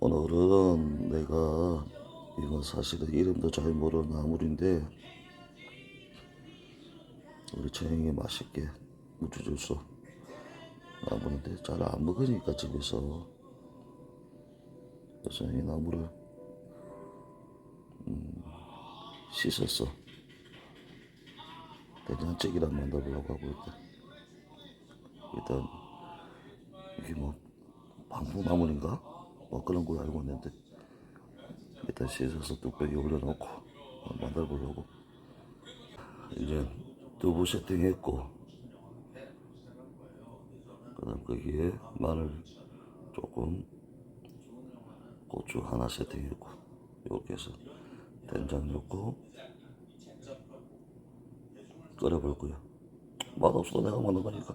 오늘은 내가 이건 사실은 이름도 잘 모르는 나물인데 우리 채영이 맛있게 무주줬어 나물인데 잘 안 먹으니까 집에서 그래서 이 나물을 음, 씻었어 된장찌개랑 만들어보려고 하고 있다 일단 이게 뭐 방풍나물인가? 뭐 그런 걸 알고 있는데 일단 씻어서 뚝배기 올려놓고 만들어 보려고. 이제 두부 세팅했고 그 다음 거기에 마늘 조금 고추 하나 세팅했고 이렇게 해서 된장 넣고 끓여볼 거야 맛없어도 내가 만든 거니까.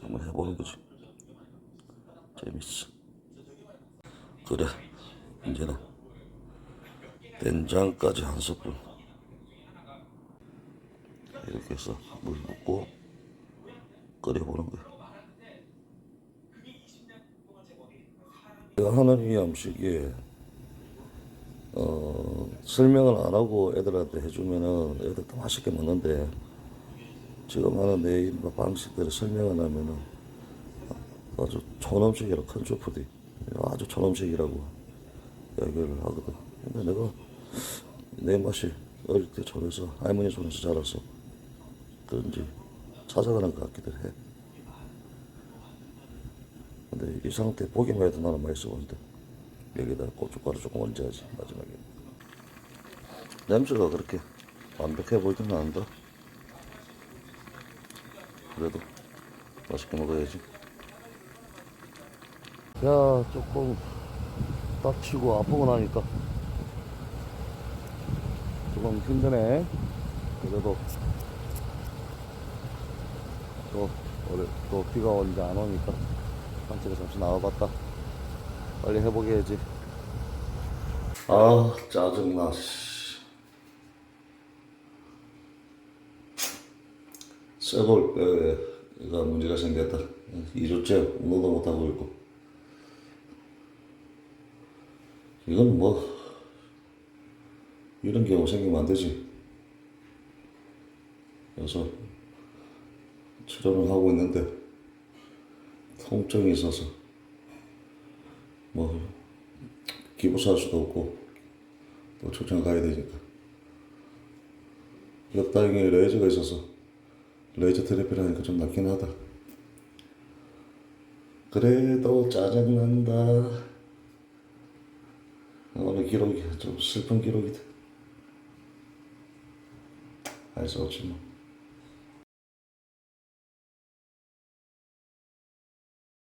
한번 해보는 거지 재밌어. 그래 이제는 된장까지 한 스푼. 이렇게 해서 물 붓고 끓여보는 거야. 내가 하는 이 음식이 어, 설명을 안 하고 애들한테 해주면은 애들 더 맛있게 먹는데 지금 하는 내이 방식대로 설명을 하면은 아주 촌음식이라 컨트롤푸디 아주 촌음식이라고 이야기를 하거든. 근데 내가 내 맛이 어릴 때 촌에서 할머니 손에서 자라서 그런지 찾아가는 것 같기도 해. 근데 이 상태 보기만 해도 나는 맛있어 보는데. 여기다 고춧가루 조금 얹어야지 마지막에. 냄새가 그렇게 완벽해 보이지는 않는다. 그래도 맛있게 먹어야지 야 조금 다치고 아프고 나니까. 조금 힘드네. 그래도 또, 오늘 또 비가 오는데 안 오니까 산책에 잠시 나와봤다. 빨리 해보게 해야지. 아 짜증나 씨. 쇠볼 뼈가 문제가 생겼다. 2주째 운동도 못하고 있고 이건 뭐 이런 경우 생기면 안 되지. 그래서 치료를 하고 있는데 통증이 있어서 뭐 기부사 할 수도 없고 또 출장 가야 되니까. 옆다리에 레이저가 있어서 레이저 테라피를 하니까 좀 낫긴 하다. 그래도 짜증난다 Kirogi, Serpent Kirogit. Also, Jimmy.